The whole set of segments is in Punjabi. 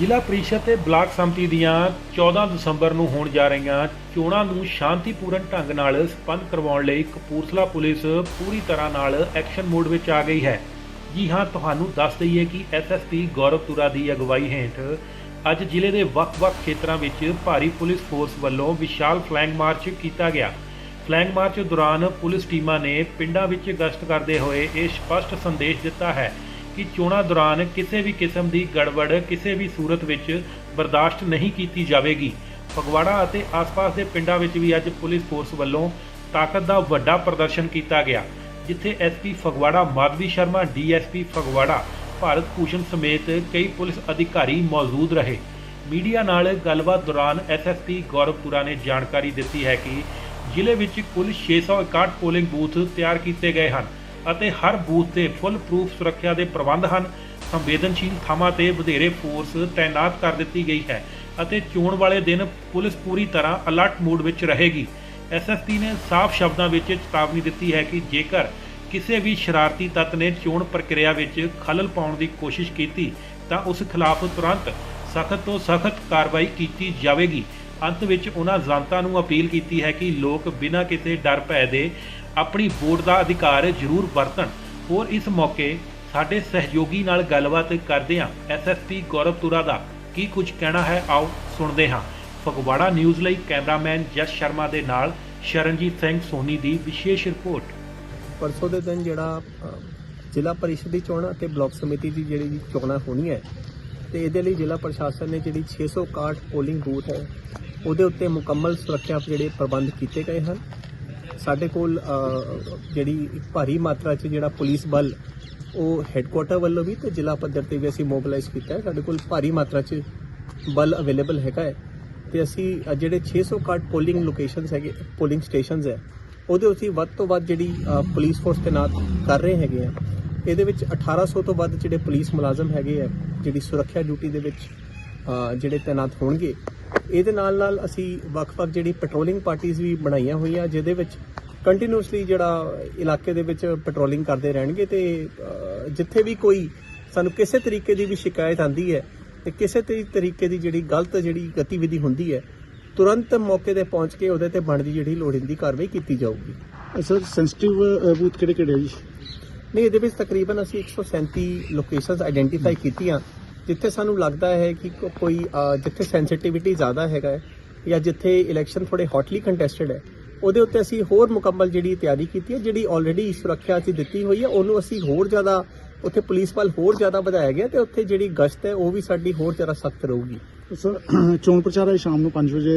ਜ਼ਿਲ੍ਹਾ ਪ੍ਰੀਸ਼ਦ ਤੇ ਬਲਾਕ ਸੰਮਤੀ ਦੀਆਂ 14 ਦਸੰਬਰ ਨੂੰ ਹੋਣ ਜਾ ਰਹੀਆਂ ਚੋਣਾਂ ਨੂੰ ਸ਼ਾਂਤੀਪੂਰਨ ਢੰਗ ਨਾਲ ਸੰਪੰਨ ਕਰਵਾਉਣ ਲਈ ਕਪੂਰਥਲਾ ਪੁਲਿਸ ਪੂਰੀ ਤਰ੍ਹਾਂ ਨਾਲ ਐਕਸ਼ਨ ਮੋਡ ਵਿੱਚ ਆ ਗਈ ਹੈ। ਜੀ ਹਾਂ, ਤੁਹਾਨੂੰ ਦੱਸ ਦਈਏ ਕਿ ਐਸਐਸਪੀ ਗੌਰਵ ਤੁਰਾ ਦੀ ਅਗਵਾਈ ਹੇਠ ਅੱਜ ਜ਼ਿਲ੍ਹੇ ਦੇ ਵੱਖ-ਵੱਖ ਖੇਤਰਾਂ ਵਿੱਚ ਭਾਰੀ ਪੁਲਿਸ ਫੋਰਸ ਵੱਲੋਂ ਵਿਸ਼ਾਲ ਫਲੈਂਗ ਮਾਰਚ ਕੀਤਾ ਗਿਆ। ਫਲੈਂਗ ਮਾਰਚ ਦੌਰਾਨ ਪੁਲਿਸ ਟੀਮਾਂ ਨੇ ਪਿੰਡਾਂ ਵਿੱਚ ਗਸ਼ਤ ਕਰਦੇ ਹੋਏ ਇਹ ਸਪਸ਼ਟ ਸੰਦੇਸ਼ ਦਿੱਤਾ ਹੈ ਕਿ ਚੋਣਾਂ ਦੌਰਾਨ ਕਿਸੇ ਵੀ ਕਿਸਮ ਦੀ ਗੜਬੜ, ਕਿਸੇ ਵੀ ਸੂਰਤ ਵਿੱਚ ਬਰਦਾਸ਼ਤ ਨਹੀਂ ਕੀਤੀ ਜਾਵੇਗੀ। ਫਗਵਾੜਾ ਅਤੇ ਆਸ-ਪਾਸ ਦੇ ਪਿੰਡਾਂ ਵਿੱਚ ਵੀ ਅੱਜ ਪੁਲਿਸ ਫੋਰਸ ਵੱਲੋਂ ਤਾਕਤ ਦਾ ਵੱਡਾ ਪ੍ਰਦਰਸ਼ਨ ਕੀਤਾ ਗਿਆ, ਜਿੱਥੇ ਐਸਪੀ ਫਗਵਾੜਾ, ਮਾਧਵੀ ਸ਼ਰਮਾ ਡੀਐਸਪੀ ਫਗਵਾੜਾ, ਭਾਰਤ ਭੂਸ਼ਣ ਸਮੇਤ ਕਈ ਪੁਲਿਸ ਅਧਿਕਾਰੀ ਮੌਜੂਦ ਰਹੇ। ਮੀਡੀਆ ਨਾਲ ਗੱਲਬਾਤ ਦੌਰਾਨ ਐਸਐਸਪੀ ਗੌਰਵ ਪੁਰਾ ਨੇ ਜਾਣਕਾਰੀ ਦਿੱਤੀ ਹੈ ਕਿ ਜ਼ਿਲ੍ਹੇ ਵਿੱਚ ਕੁੱਲ 661 ਪੋਲਿੰਗ ਬੂਥ ਤਿਆਰ ਕੀਤੇ ਗਏ ਹਨ। ਅਤੇ ਹਰ ਬੂਥ ਤੇ ਫੁੱਲ ਪ੍ਰੂਫ ਸੁਰੱਖਿਆ ਦੇ ਪ੍ਰਬੰਧ ਹਨ। ਸੰਵੇਦਨਸ਼ੀਲ ਥਾਵਾਂ ਤੇ ਵਧੇਰੇ ਫੋਰਸ ਤਾਇਨਾਤ ਕਰ ਦਿੱਤੀ ਗਈ ਹੈ ਅਤੇ ਚੋਣ ਵਾਲੇ ਦਿਨ ਪੁਲਿਸ ਪੂਰੀ ਤਰ੍ਹਾਂ ਅਲਰਟ ਮੂਡ ਵਿੱਚ ਰਹੇਗੀ। ਐਸਐਸਪੀ ਨੇ ਸਾਫ਼ ਸ਼ਬਦਾਂ ਵਿੱਚ ਚੇਤਾਵਨੀ ਦਿੱਤੀ ਹੈ ਕਿ ਜੇਕਰ ਕਿਸੇ ਵੀ ਸ਼ਰਾਰਤੀ ਤੱਤ ਨੇ ਚੋਣ ਪ੍ਰਕਿਰਿਆ ਵਿੱਚ ਖਲਲ ਪਾਉਣ ਦੀ ਕੋਸ਼ਿਸ਼ ਕੀਤੀ, ਤਾਂ ਉਸ ਖਿਲਾਫ ਤੁਰੰਤ ਸਖਤ ਤੋਂ ਸਖਤ ਕਾਰਵਾਈ ਕੀਤੀ ਜਾਵੇਗੀ। ਅੰਤ ਵਿੱਚ ਉਹਨਾਂ ਜਨਤਾ ਨੂੰ ਅਪੀਲ ਕੀਤੀ ਹੈ ਕਿ ਲੋਕ ਬਿਨਾਂ ਕਿਸੇ ਡਰ ਭੈ ਦੇ ਆਪਣੀ ਵੋਟ ਦਾ ਅਧਿਕਾਰ ਜ਼ਰੂਰ ਵਰਤਣ। ਹੋਰ ਇਸ ਮੌਕੇ ਸਾਡੇ ਸਹਿਯੋਗੀ ਨਾਲ ਗੱਲਬਾਤ ਕਰਦੇ ਹਾਂ ਐਸਐਸਪੀ ਗੌਰਵ ਤੁਰਾ ਦਾ ਕੀ ਕੁਝ ਕਹਿਣਾ ਹੈ, ਆਓ ਸੁਣਦੇ ਹਾਂ। ਫਗਵਾੜਾ ਨਿਊਜ਼ ਲਈ ਕੈਮਰਾਮੈਨ ਜਸ ਸ਼ਰਮਾ ਦੇ ਨਾਲ ਸ਼ਰਨਜੀਤ ਸਿੰਘ ਸੋਨੀ ਦੀ ਵਿਸ਼ੇਸ਼ ਰਿਪੋਰਟ। ਪਰਸੋਂ ਦੇ ਦਿਨ ਜਿਹੜਾ ਜ਼ਿਲ੍ਹਾ ਪਰਿਸ਼ਦ ਦੀ ਚੋਣ ਅਤੇ ਬਲਾਕ ਸਮਿਤੀ ਦੀ ਜਿਹੜੀ ਚੋਣਾਂ ਹੋਣੀ ਹੈ, ਤੇ ਇਹਦੇ ਲਈ ਜ਼ਿਲ੍ਹਾ ਪ੍ਰਸ਼ਾਸਨ ਨੇ ਜਿਹੜੀ 661 ਪੋਲਿੰਗ ਬੂਥ ਹੈ, ਉਹਦੇ ਉੱਤੇ ਮੁਕੰਮਲ ਸੁਰੱਖਿਆ ਜਿਹੜੇ ਪ੍ਰਬੰਧ ਕੀਤੇ ਗਏ ਹਨ। ਸਾਡੇ ਕੋਲ ਜਿਹੜੀ ਭਾਰੀ ਮਾਤਰਾ 'ਚ ਜਿਹੜਾ ਪੁਲਿਸ ਬਲ ਉਹ ਹੈੱਡਕੁਆਟਰ ਵੱਲੋਂ ਵੀ ਤੇ ਜ਼ਿਲ੍ਹਾ ਪੱਧਰ ਤੇ ਵੀ ਅਸੀਂ ਮੋਬਿਲਾਈਜ਼ ਕੀਤਾ ਹੈ। ਸਾਡੇ ਕੋਲ ਭਾਰੀ ਮਾਤਰਾ 'ਚ ਬਲ ਅਵੇਲੇਬਲ ਹੈਗਾ ਹੈ ਤੇ ਅਸੀਂ ਅ, ਜਿਹੜੇ 661 ਪੋਲਿੰਗ ਲੋਕੇਸ਼ਨਸ ਹੈਗੇ ਪੋਲਿੰਗ ਸਟੇਸ਼ਨਸ ਹੈ ਉਹਦੇ ਅਸੀਂ ਵੱਧ ਤੋਂ ਵੱਧ ਜਿਹੜੀ ਪੁਲਿਸ ਫੋਰਸ ਤੈਨਾਤ ਕਰ ਰਹੇ ਹੈਗੇ ਆ ਇਹਦੇ ਵਿੱਚ 1800 ਤੋਂ ਵੱਧ ਜਿਹੜੇ ਪੁਲਿਸ ਮੁਲਾਜ਼ਮ ਹੈਗੇ ਆ ਜਿਹੜੀ ਸੁਰੱਖਿਆ ਡਿਊਟੀ ਦੇ ਵਿੱਚ ਜਿਹੜੇ ਤੈਨਾਤ ਹੋਣਗੇ। ਇਹਦੇ ਨਾਲ ਨਾਲ ਅਸੀਂ ਵੱਖ-ਵੱਖ ਜਿਹੜੀ ਪੈਟਰੋਲਿੰਗ ਪਾਰਟੀਆਂ ਵੀ ਬਣਾਈਆਂ ਹੋਈਆਂ ਜਿਹਦੇ ਵਿੱਚ ਕੰਟੀਨਿਊਸਲੀ ਜਿਹੜਾ ਇਲਾਕੇ ਦੇ ਵਿੱਚ ਪੈਟਰੋਲਿੰਗ ਕਰਦੇ ਰਹਿਣਗੇ ਤੇ ਜਿੱਥੇ ਵੀ ਕੋਈ ਸਾਨੂੰ ਕਿਸੇ ਤਰੀਕੇ ਦੀ ਵੀ ਸ਼ਿਕਾਇਤ ਆਂਦੀ ਹੈ ਤੇ ਕਿਸੇ ਤਰੀ- ਤਰੀਕੇ ਦੀ ਜਿਹੜੀ ਗਲਤ ਜਿਹੜੀ ਗਤੀਵਿਧੀ ਹੁੰਦੀ ਹੈ ਤੁਰੰਤ ਮੌਕੇ ਤੇ ਪਹੁੰਚ ਕੇ ਉਹਦੇ ਤੇ ਬਣਦੀ ਜਿਹੜੀ ਲੋੜੀਂਦੀ ਕਾਰਵਾਈ ਕੀਤੀ ਜਾਊਗੀ। ਸਰ ਸੈਂਸਿਟਿਵ ਬੂਥ ਕਿਹੜੇ ਕਿਹੜੇ ਜੀ? ਨਹੀਂ ਇਹਦੇ ਵਿੱਚ ਤਕਰੀਬਨ ਅਸੀਂ 137 ਲੋਕੇਸ਼ਨਸ ਆਇਡੈਂਟੀਫਾਈ ਕੀਤੀਆਂ ਜਿੱਥੇ ਸਾਨੂੰ ਲੱਗਦਾ ਹੈ ਕਿ ਕੋਈ ਜਿੱਥੇ ਸੈਂਸਿਟੀਵਿਟੀ ਜ਼ਿਆਦਾ ਹੈਗਾ ਹੈ ਜਾਂ ਜਿੱਥੇ ਇਲੈਕਸ਼ਨ ਥੋੜੇ ਹੌਟਲੀ ਕੰਟੈਸਟਡ ਹੈ ਉਹਦੇ ਉੱਤੇ ਅਸੀਂ ਹੋਰ ਮੁਕੰਮਲ ਜਿਹੜੀ ਤਿਆਰੀ ਕੀਤੀ ਹੈ ਜਿਹੜੀ ਆਲਰੇਡੀ ਸੁਰੱਖਿਆ ਅਸੀਂ ਦਿੱਤੀ ਹੋਈ ਹੈ ਉਹਨੂੰ ਅਸੀਂ ਹੋਰ ਜ਼ਿਆਦਾ ਉੱਥੇ ਪੁਲਿਸ ਬਲ ਹੋਰ ਜ਼ਿਆਦਾ ਵਧਾਇਆ ਗਿਆ ਤੇ ਉੱਥੇ ਜਿਹੜੀ ਗਸ਼ਤ ਹੈ ਉਹ ਵੀ ਸਾਡੀ ਹੋਰ ਜ਼ਿਆਦਾ ਸਖਤ ਰਹੂਗੀ। ਸਰ ਚੋਣ ਪ੍ਰਚਾਰ ਅੱਜ ਸ਼ਾਮ ਨੂੰ 5 ਵਜੇ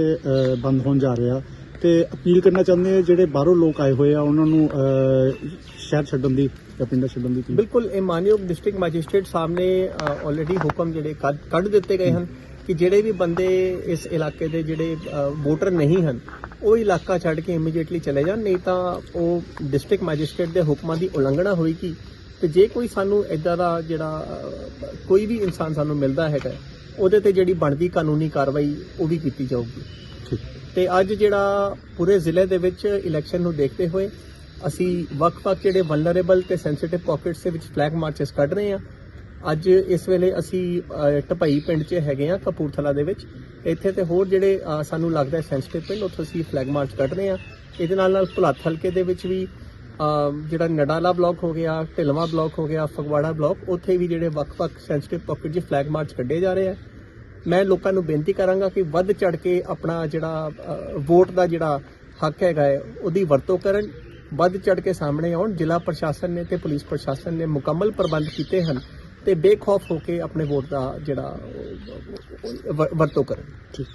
ਬੰਦ ਹੋਣ ਜਾ ਰਿਹਾ ਤੇ ਅਪੀਲ ਕਰਨਾ ਚਾਹੁੰਦੇ ਆ ਜਿਹੜੇ ਬਾਹਰੋਂ ਲੋਕ ਆਏ ਹੋਏ ਆ ਉਹਨਾਂ ਨੂੰ ਸ਼ਹਿਰ ਛੱਡਣ ਦੀ ਜਾਂ ਪਿੰਡਾਂ ਛੱਡਣ ਦੀ ਬਿਲਕੁਲ ਇਹ ਮਾਨਯੋਗ ਡਿਸਟ੍ਰਿਕਟ ਮੈਜਿਸਟ੍ਰੇਟ ਸਾਹਮਣੇ ਆਲਰੇਡੀ ਹੁਕਮ ਜਿਹੜੇ ਕੱਢ ਦਿੱਤੇ ਗਏ ਹਨ। ਕਿ ਜਿਹੜੇ ਵੀ ਬੰਦੇ ਇਸ ਇਲਾਕੇ ਦੇ ਜਿਹੜੇ ਵੋਟਰ ਨਹੀਂ ਹਨ ਉਹ ਇਲਾਕਾ ਛੱਡ ਕੇ ਇਮੀਡੀਏਟਲੀ ਚਲੇ ਜਾਣ ਨਹੀਂ ਤਾਂ ਉਹ ਡਿਸਟ੍ਰਿਕਟ ਮੈਜਿਸਟ੍ਰੇਟ ਦੇ ਹੁਕਮਾਂ ਦੀ ਉਲੰਘਣਾ ਹੋਏਗੀ। ਤੇ ਜੇ ਕੋਈ ਸਾਨੂੰ ਇਦਾਂ ਦਾ ਜਿਹੜਾ ਕੋਈ ਵੀ ਇਨਸਾਨ ਸਾਨੂੰ ਮਿਲਦਾ ਹੈਗਾ ਉਹਦੇ ਤੇ ਜਿਹੜੀ ਬਣਦੀ ਕਾਨੂੰਨੀ ਕਾਰਵਾਈ ਉਹ ਵੀ ਕੀਤੀ ਜਾਊਗੀ। ਤੇ ਅੱਜ ਜਿਹੜਾ ਪੂਰੇ ਜ਼ਿਲ੍ਹੇ ਦੇ ਵਿੱਚ ਇਲੈਕਸ਼ਨ ਨੂੰ ਦੇਖਦੇ ਹੋਏ ਅਸੀਂ ਵੱਖ-ਵੱਖ ਜਿਹੜੇ ਵਲਨਰੇਬਲ ਤੇ ਸੈਂਸਿਟਿਵ ਪਾਕਟਸ ਦੇ ਵਿੱਚ ਫਲੈਗ ਮਾਰਚਸ ਕੱਢ ਰਹੇ ਹਾਂ ਅੱਜ ਇਸ ਵੇਲੇ ਅਸੀਂ ਅਹ, ਪਿੰਡ 'ਚ ਹੈਗੇ ਆ ਕਪੂਰਥਲਾ ਦੇ ਵਿੱਚ। ਇੱਥੇ ਤੇ ਹੋਰ ਜਿਹੜੇ ਸਾਨੂੰ ਲੱਗਦਾ ਹੈ ਸੈਂਸਿਟਿਵ ਪਿੰਡ ਉੱਥੇ ਅਸੀਂ ਫਲੈਗ ਮਾਰਚ ਕੱਢ ਰਹੇ ਹਾਂ। ਇਹਦੇ ਨਾਲ ਨਾਲ ਭੁਲੱਥ ਹਲਕੇ ਦੇ ਵਿੱਚ ਵੀ ਜਿਹੜਾ ਨਡਾਲਾ ਬਲਾਕ ਹੋ ਗਿਆ ਢਿਲਵਾ ਬਲਾਕ ਹੋ ਗਿਆ ਫਗਵਾੜਾ ਬਲਾਕ ਉੱਥੇ ਵੀ ਜਿਹੜੇ ਵੱਖ-ਵੱਖ ਸੈਂਸਿਟਿਵ ਪਾਕਟ 'ਚ ਫਲੈਗ ਮਾਰਚ ਕੱਢੇ ਜਾ ਰਹੇ ਆ। ਮੈਂ ਲੋਕਾਂ ਨੂੰ ਬੇਨਤੀ ਕਰਾਂਗਾ ਕਿ ਵੱਧ ਚੜ ਕੇ ਆਪਣਾ ਜਿਹੜਾ ਵੋਟ ਦਾ ਜਿਹੜਾ ਹੱਕ ਹੈਗਾ ਹੈ ਉਹਦੀ ਵਰਤੋਂ ਕਰਨ ਵੱਧ ਚੜ ਕੇ ਸਾਹਮਣੇ ਆਉਣ। ਜ਼ਿਲ੍ਹਾ ਪ੍ਰਸ਼ਾਸਨ ਨੇ ਤੇ ਪੁਲਿਸ ਪ੍ਰਸ਼ਾਸਨ ਨੇ ਮੁਕੰਮਲ ਪ੍ਰਬੰਧ ਕੀਤੇ ਹਨ। ਤੇ ਬੇਖੌਫ ਹੋ ਕੇ ਆਪਣੇ ਵੋਟ ਦਾ ਜਿਹੜਾ ਵਰਤੋਂ ਕਰਨ ਠੀਕ